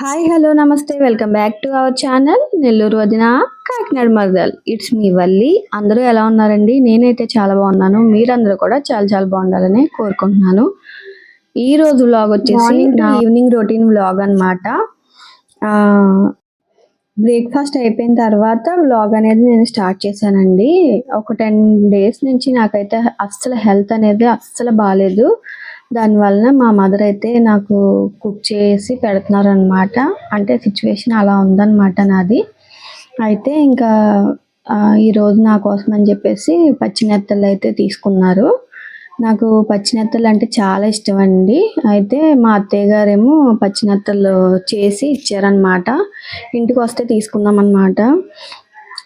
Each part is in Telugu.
Hi hello namaste welcome back to our channel Nellore వదిన కాకినాడ మరదల్ ఇట్స్ మీ వల్లి అందరూ ఎలా ఉన్నారండి? నేనైతే చాలా బాగున్నాను. మీరందరూ కూడా చాలా చాలా బాగుండాలని కోరుకుంటున్నాను. ఈ రోజు వ్లాగ్ వచ్చేసి నా ఈవినింగ్ రొటీన్ వ్లాగ్ అనమాట బ్రేక్ఫాస్ట్ అయిపోయిన తర్వాత వ్లాగ్ అనేది నేను స్టార్ట్ చేశానండి. ఒక టెన్ డేస్ నుంచి నాకైతే అస్సలు హెల్త్ అనేది అస్సలు బాగాలేదు దానివలన మా మదర్ అయితే నాకు కుక్ చేసి పెడుతున్నారు అనమాట అంటే సిచ్యువేషన్ అలా ఉందన్నమాట నాది. అయితే ఇంకా ఈరోజు నా కోసం అని చెప్పేసి పచ్చినెత్తలు అయితే తీసుకున్నారు. నాకు పచ్చినెత్తలు అంటే చాలా ఇష్టం అండి అయితే మా అత్తయ్య గారేమో పచ్చినెత్తలు చేసి ఇచ్చారనమాట ఇంటికి వస్తే తీసుకుందాం అనమాట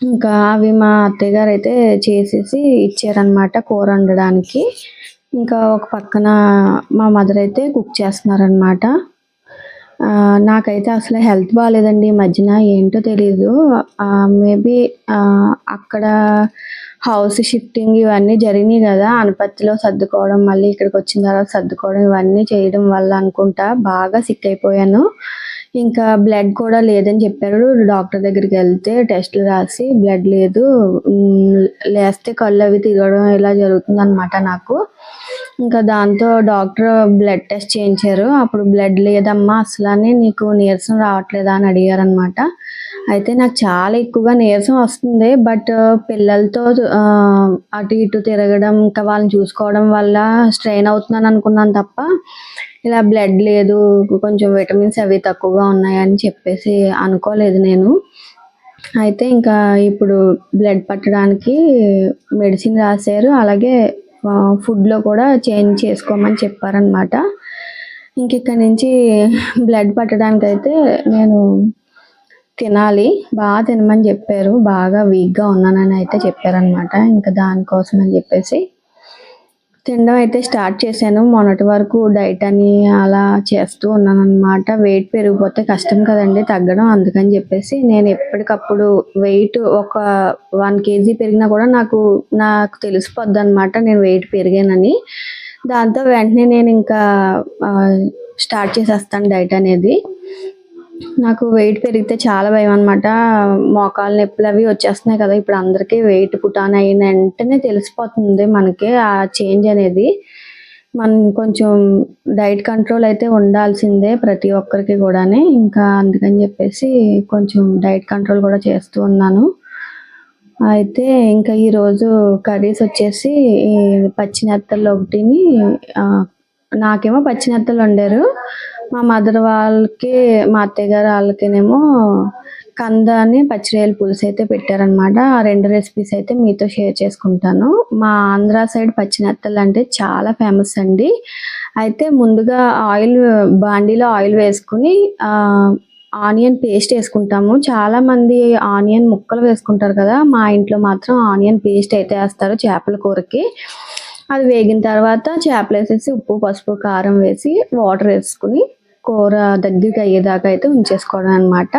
ఇంకా అవి మా అత్తయ్య గారు అయితే చేసేసి ఇచ్చారనమాట కూర వండడానికి. ఇంకా ఒక పక్కన మా మదర్ అయితే కుక్ చేస్తున్నారనమాట నాకైతే అసలు హెల్త్ బాగాలేదండి ఈ మధ్యన ఏంటో తెలీదు. మేబీ అక్కడ హౌస్ షిఫ్టింగ్ ఇవన్నీ జరిగినాయి కదా. అనపత్తిలో సర్దుకోవడం మళ్ళీ ఇక్కడికి వచ్చిన తర్వాత సర్దుకోవడం ఇవన్నీ చేయడం వల్ల అనుకుంటా బాగా సిక్ అయిపోయాను. ఇంకా బ్లడ్ కూడా లేదని చెప్పారు. డాక్టర్ దగ్గరికి వెళ్తే టెస్ట్లు రాసి బ్లడ్ లేదు. లేస్తే కళ్ళు అవి తిరగడం ఇలా జరుగుతుంది నాకు. ఇంకా దాంతో డాక్టర్ బ్లడ్ టెస్ట్ చేయించారు. అప్పుడు బ్లడ్ లేదమ్మా అసలు అని నీకు నీరసం రావట్లేదా అని అడిగారు అనమాట అయితే నాకు చాలా ఎక్కువగా నీరసం వస్తుంది బట్ పిల్లలతో అటు ఇటు తిరగడం ఇంకా వాళ్ళని చూసుకోవడం వల్ల స్ట్రెయిన్ అవుతున్నాను అనుకున్నాను తప్ప ఇలా బ్లడ్ లేదు కొంచెం విటమిన్స్ అవి తక్కువగా ఉన్నాయని చెప్పేసి అనుకోలేదు నేను. అయితే ఇంకా ఇప్పుడు బ్లడ్ పట్టడానికి మెడిసిన్ రాశారు అలాగే ఫుడ్లో కూడా చేంజ్ చేసుకోమని చెప్పారనమాట ఇంక ఇక్కడ నుంచి బ్లడ్ పట్టడానికి అయితే నేను తినాలి. బాగా తినమని చెప్పారు. బాగా వీక్గా ఉన్నానని అయితే చెప్పారనమాట ఇంకా దానికోసం అని చెప్పేసి తినడం అయితే స్టార్ట్ చేశాను. మొన్నటి వరకు డైట్ అని అలా చేస్తూ ఉన్నాను అనమాట వెయిట్ పెరిగిపోతే కష్టం కదండి తగ్గడం అందుకని చెప్పేసి నేను ఎప్పటికప్పుడు వెయిట్ ఒక వన్ కేజీ పెరిగినా కూడా నాకు నాకు తెలిసిపోద్ది అనమాట నేను వెయిట్ పెరిగానని. దాంతో వెంటనే నేను ఇంకా స్టార్ట్ చేసేస్తాను డైట్ అనేది. నాకు వెయిట్ పెరిగితే చాలా భయం అనమాట మోకాలు నొప్పులు అవి వచ్చేస్తున్నాయి కదా ఇప్పుడు అందరికీ వెయిట్ పుటాన్ అయిన వెంటనే తెలిసిపోతుంది మనకి ఆ చేంజ్ అనేది. మనం కొంచెం డైట్ కంట్రోల్ అయితే ఉండాల్సిందే ప్రతి ఒక్కరికి కూడానే. ఇంకా అందుకని చెప్పేసి కొంచెం డైట్ కంట్రోల్ కూడా చేస్తూ ఉన్నాను. అయితే ఇంకా ఈరోజు కర్రీస్ వచ్చేసి ఈ పచ్చినెత్తలు ఒకటిని నాకేమో పచ్చినెత్తలు వండారు. మా మదర్ వాళ్ళకి మా అత్తయ్య గారు వాళ్ళకినేమో కంద అని పచ్చిరొయ్యల పులుసు అయితే పెట్టారనమాట ఆ రెండు రెసిపీస్ అయితే మీతో షేర్ చేసుకుంటాను. మా ఆంధ్ర సైడ్ పచ్చినెత్తలు అంటే చాలా ఫేమస్ అండి. అయితే ముందుగా ఆయిల్ బాండీలో ఆయిల్ వేసుకుని ఆనియన్ పేస్ట్ వేసుకుంటాము. చాలా మంది ఆనియన్ ముక్కలు వేసుకుంటారు కదా మా ఇంట్లో మాత్రం ఆనియన్ పేస్ట్ అయితే వేస్తారు చేపల కూరకి. అది వేగిన తర్వాత చేపలు వేసేసి ఉప్పు పసుపు కారం వేసి వాటర్ వేసుకుని కూర దగ్గరికి అయ్యేదాకా అయితే ఉంచేసుకోవడం అనమాట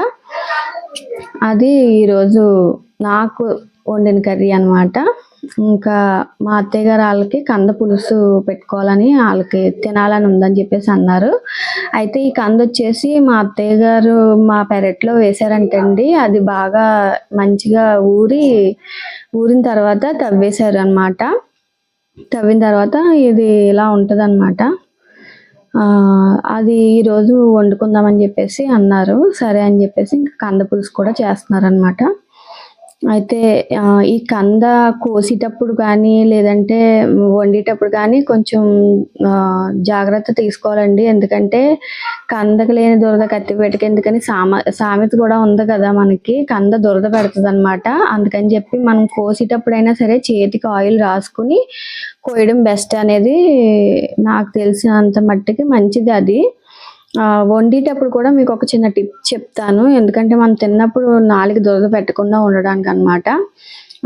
అది ఈరోజు నాకు వండిన కర్రీ అనమాట ఇంకా మా అత్తయ్య గారు వాళ్ళకి కంద పులుసు పెట్టుకోవాలని వాళ్ళకి తినాలని ఉందని చెప్పేసి అన్నారు. అయితే ఈ కంద వచ్చేసి మా అత్తయ్య గారు మా పెరట్లో వేశారంటండి. అది బాగా మంచిగా ఊరి ఊరిన తర్వాత తవ్వేశారు అనమాట తవ్విన తర్వాత ఇది ఇలా ఉంటుంది అది ఈరోజు వండుకుందామని చెప్పేసి అన్నారు. సరే అని చెప్పేసి ఇంకా కంద పులుసు కూడా చేస్తున్నారనమాట అయితే ఈ కంద కోసేటప్పుడు కానీ లేదంటే వండేటప్పుడు కానీ కొంచెం జాగ్రత్త తీసుకోవాలండి. ఎందుకంటే కందకు లేని దురద కత్తిపేటకి ఎందుకని సామ సామెత కూడా ఉంది కదా మనకి. కంద దురద పెడుతుంది అనమాట అందుకని చెప్పి మనం కోసేటప్పుడైనా సరే చేతికి ఆయిల్ రాసుకుని కోయడం బెస్ట్ అనేది నాకు తెలిసినంత మట్టుకి మంచిది అది. వండేటప్పుడు కూడా మీకు ఒక చిన్న టిప్ చెప్తాను. ఎందుకంటే మనం తిన్నప్పుడు నాలుగు దురద పెట్టకుండా ఉండడానికి అన్నమాట.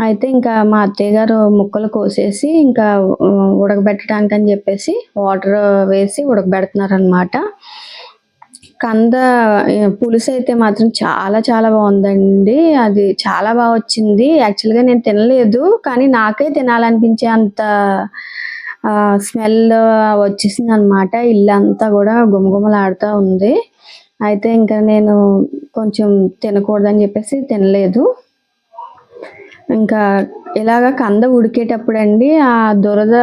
అయితే ఇంకా మా అత్తయ్య గారు ముక్కలు కోసేసి ఇంకా ఉడకబెట్టడానికి అని చెప్పేసి వాటర్ వేసి ఉడకబెడుతున్నారు అనమాట కంద పులుసు అయితే మాత్రం చాలా చాలా బాగుందండి. అది చాలా బాగా వచ్చింది. యాక్చువల్గా నేను తినలేదు కానీ నాకే తినాలనిపించే అంత స్మెల్ వచ్చేసింది అనమాట ఇల్లు అంతా కూడా గుమగుమలాడుతూ ఉంది. అయితే ఇంకా నేను కొంచెం తినకూడదని చెప్పేసి తినలేదు. ఇంకా ఇలాగ కంద ఉడికేటప్పుడు అండి ఆ దురద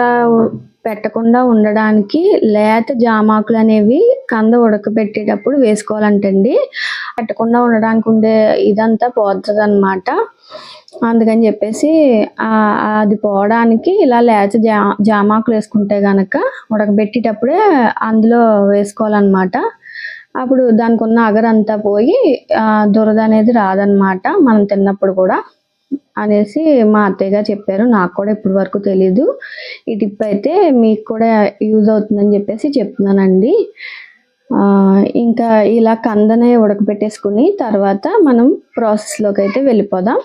పెట్టకుండా ఉండడానికి లేత జామాకులు అనేవి కంద ఉడకబెట్టేటప్పుడు వేసుకోవాలంటండి. పెట్టకుండా ఉండడానికి ఉండే ఇదంతా పోతుంది అనమాట అందుకని చెప్పేసి అది పోవడానికి ఇలా లేత జా జామాకులు వేసుకుంటే కనుక ఉడకబెట్టేటప్పుడే అందులో వేసుకోవాలన్నమాట. అప్పుడు దానికి ఉన్న అగరంతా పోయి దురద అనేది రాదనమాట మనం తిన్నప్పుడు కూడా. అనేసి మా అత్తయ్య గారు చెప్పారు. నాకు కూడా ఇప్పటి వరకు తెలీదు. ఈ టిప్ అయితే మీకు కూడా యూజ్ అవుతుందని చెప్పేసి చెప్తున్నానండి. ఇంకా ఇలా కందనే ఉడకబెట్టేసుకుని తర్వాత మనం ప్రాసెస్లోకి అయితే వెళ్ళిపోదాం.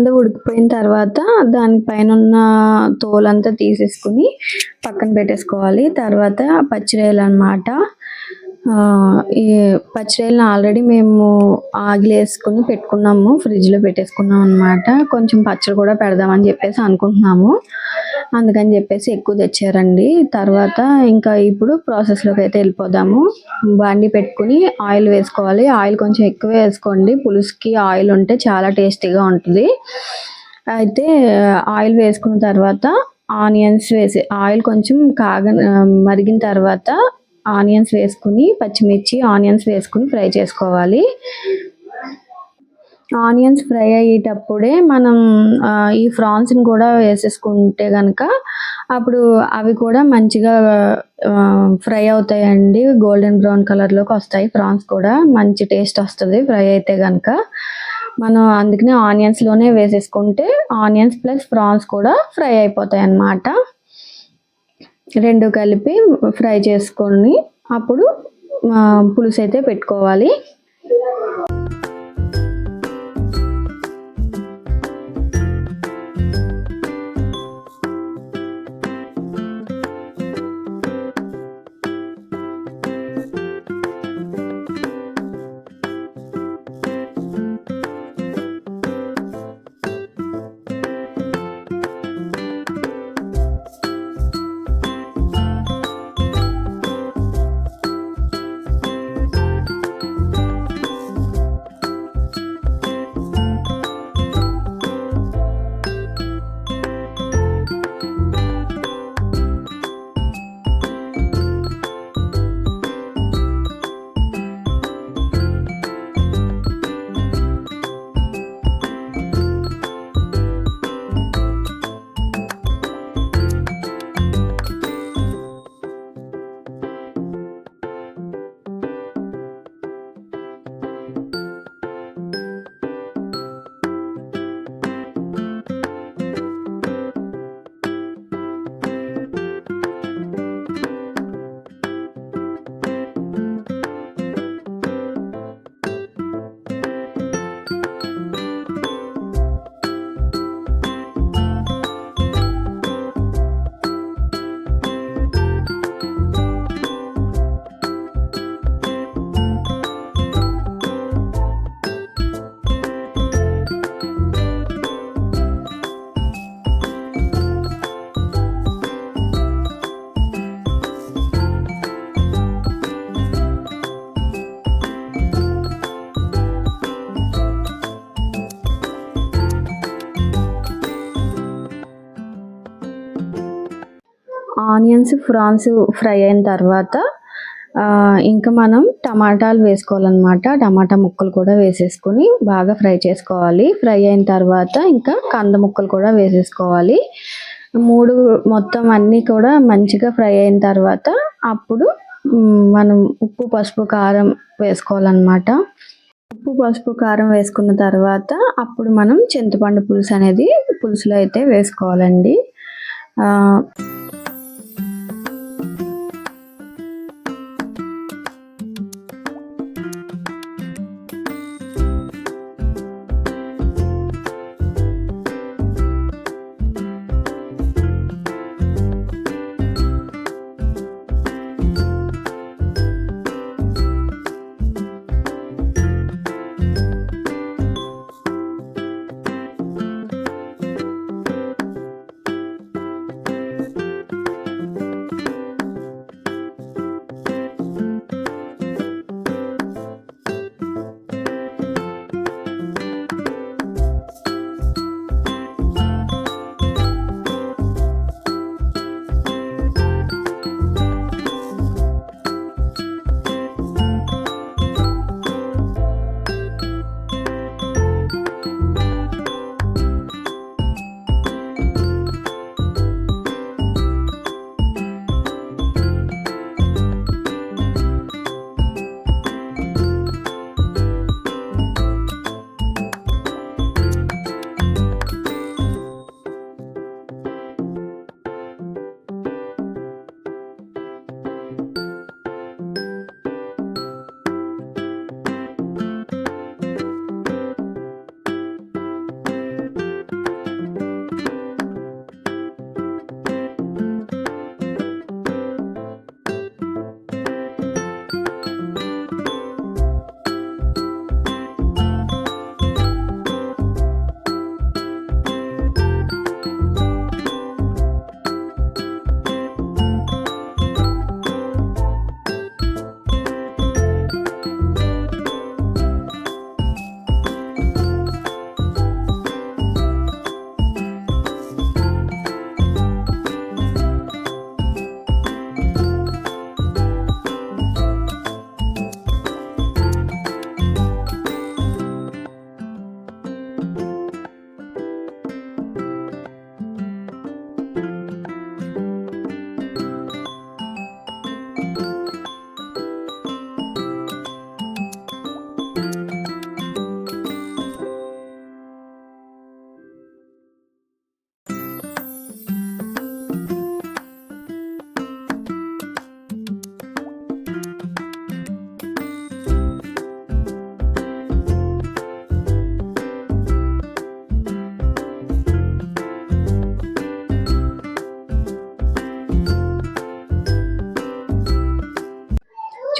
కంద ఉడికిపోయిన తర్వాత దానిపైన ఉన్న తోలంతా తీసేసుకుని పక్కన పెట్టేసుకోవాలి. తర్వాత పచ్చిరొయ్యలు అనమాట ఈ పచ్చిరొయ్యలను ఆల్రెడీ మేము ఆగిలేసుకుని పెట్టుకున్నాము ఫ్రిడ్జ్లో పెట్టేసుకున్నాం అనమాట కొంచెం పచ్చడి కూడా పెడదామని చెప్పేసి అనుకుంటున్నాము. అందుకని చెప్పేసి ఎక్కువ తెచ్చారండి. తర్వాత ఇంకా ఇప్పుడు ప్రాసెస్లోకి అయితే వెళ్ళిపోదాము. బండి పెట్టుకుని ఆయిల్ వేసుకోవాలి. ఆయిల్ కొంచెం ఎక్కువ వేసుకోండి. పులుసుకి ఆయిల్ ఉంటే చాలా టేస్టీగా ఉంటుంది. అయితే ఆయిల్ వేసుకున్న తర్వాత ఆనియన్స్ వేసి ఆయిల్ కొంచెం కాగ మరిగిన తర్వాత ఆనియన్స్ వేసుకుని పచ్చిమిర్చి ఆనియన్స్ వేసుకుని ఫ్రై చేసుకోవాలి. ఆనియన్స్ ఫ్రై అయ్యేటప్పుడే మనం ఈ ఫ్రాన్స్ని కూడా వేసేసుకుంటే కనుక అప్పుడు అవి కూడా మంచిగా ఫ్రై అవుతాయండి. గోల్డెన్ బ్రౌన్ కలర్లోకి వస్తాయి. ఫ్రాన్స్ కూడా మంచి టేస్ట్ వస్తుంది ఫ్రై అయితే కనుక మనం అందుకనే ఆనియన్స్లోనే వేసేసుకుంటే ఆనియన్స్ ప్లస్ ప్రాన్స్ కూడా ఫ్రై అయిపోతాయి అన్నమాట రెండు కలిపి ఫ్రై చేసుకొని అప్పుడు పులుసు అయితే పెట్టుకోవాలి. ఆనియన్స్ ఫ్రాన్స్ ఫ్రై అయిన తర్వాత ఇంకా మనం టమాటాలు వేసుకోవాలన్నమాట. టమాటా ముక్కలు కూడా వేసేసుకొని బాగా ఫ్రై చేసుకోవాలి. ఫ్రై అయిన తర్వాత ఇంకా కంద ముక్కలు కూడా వేసేసుకోవాలి. మూడు మొత్తం అన్నీ కూడా మంచిగా ఫ్రై అయిన తర్వాత అప్పుడు మనం ఉప్పు పసుపు కారం వేసుకోవాలన్నమాట. ఉప్పు పసుపు కారం వేసుకున్న తర్వాత అప్పుడు మనం చింతపండు పులుసు అనేది పులుసులో అయితే వేసుకోవాలండి.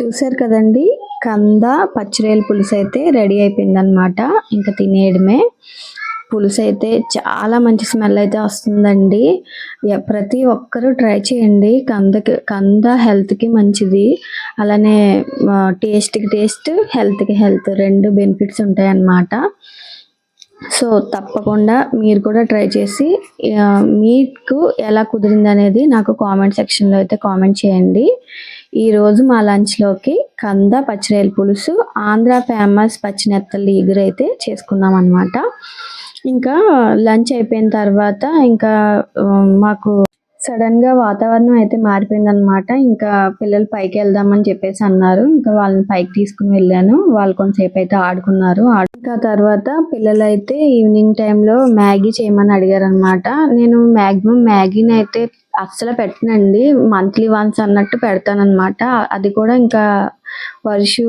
చూసారు కదండి కంద పచ్చిరేలు పులుసు అయితే రెడీ అయిపోయిందనమాట ఇంకా తినేయడమే. పులుసు అయితే చాలా మంచి స్మెల్ అయితే వస్తుందండి. ప్రతి ఒక్కరూ ట్రై చేయండి. కందకి కంద హెల్త్కి మంచిది. అలానే టేస్ట్కి టేస్ట్ హెల్త్కి హెల్త్ రెండు బెనిఫిట్స్ ఉంటాయన్నమాట. సో తప్పకుండా మీరు కూడా ట్రై చేసి మీకు ఎలా కుదిరింది అనేది నాకు కామెంట్ సెక్షన్లో అయితే కామెంట్ చేయండి. ఈరోజు మా లంచ్లోకి కంద పచ్చిరేలు పులుసు ఆంధ్ర ఫేమస్ పచ్చినెత్తలు ఎగురైతే చేసుకున్నాం అనమాట ఇంకా లంచ్ అయిపోయిన తర్వాత ఇంకా మాకు సడన్గా వాతావరణం అయితే మారిపోయిందనమాట ఇంకా పిల్లలు పైకి వెళ్దామని చెప్పేసి అన్నారు. ఇంకా వాళ్ళని పైకి తీసుకుని వెళ్ళాను. వాళ్ళు కొంతసేపు అయితే ఆడుకున్నారు. ఆడు- ఇంకా తర్వాత పిల్లలు అయితే ఈవినింగ్ టైంలో మ్యాగీ చేయమని అడిగారు అనమాట నేను మ్యాక్సిమం మ్యాగీని అయితే అస్సలు పెట్టనండి. మంత్లీ వన్స్ అన్నట్టు పెడతానన్నమాట. అది కూడా ఇంకా వర్షు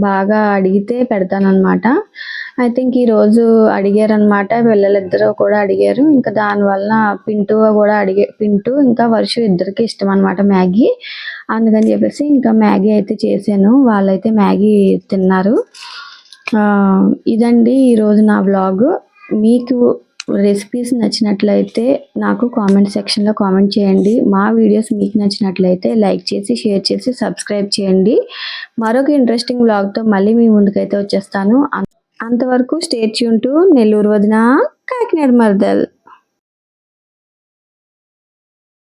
బాగా అడిగితే పెడతానన్నమాట. ఐ థింక్ ఈరోజు అడిగారు అడిగారనమాట పిల్లలిద్దరూ కూడా అడిగారు. ఇంకా దానివల్ల పింటూ కూడా అడిగే పింటూ ఇంకా వర్షు ఇద్దరికి ఇష్టం అనమాట మ్యాగీ. అందుకని చెప్పేసి ఇంకా మ్యాగీ అయితే చేశాను. వాళ్ళైతే మ్యాగీ తిన్నారు. ఇదండి ఈరోజు నా బ్లాగ్ మీకు రెసిపీస్ నచ్చినట్లయితే నాకు కామెంట్ సెక్షన్లో కామెంట్ చేయండి. మా వీడియోస్ మీకు నచ్చినట్లయితే లైక్ చేసి షేర్ చేసి సబ్స్క్రైబ్ చేయండి. మరొక ఇంట్రెస్టింగ్ బ్లాగ్తో మళ్ళీ మీ ముందుకైతే వచ్చేస్తాను. అంతవరకు స్టేట్ ఉంటూ టు నెల్లూరు వదిన కాకినాడ మరదల్.